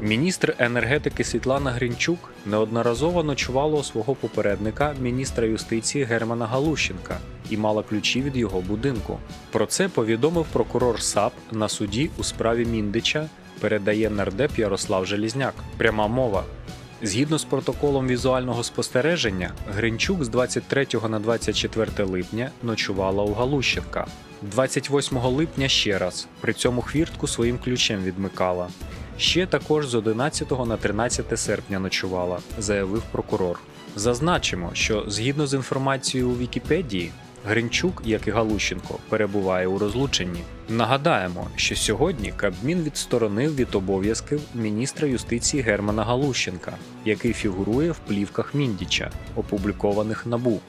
Міністр енергетики Світлана Гринчук неодноразово ночувала у свого попередника міністра юстиції Германа Галущенка і мала ключі від його будинку. Про це повідомив прокурор САП на суді у справі Міндича. Передає нардеп Ярослав Желізняк. Пряма мова. Згідно з протоколом візуального спостереження, Гринчук з 23 на 24 липня ночувала у Галущенка. 28 липня ще раз, при цьому хвіртку своїм ключем відмикала. Ще також з 11 на 13 серпня ночувала, заявив прокурор. Зазначимо, що згідно з інформацією у Вікіпедії, Гринчук, як і Галущенко, перебуває у розлученні. Нагадаємо, що сьогодні Кабмін відсторонив від обов'язків міністра юстиції Германа Галущенка, який фігурує в плівках Міндіча, опублікованих набу.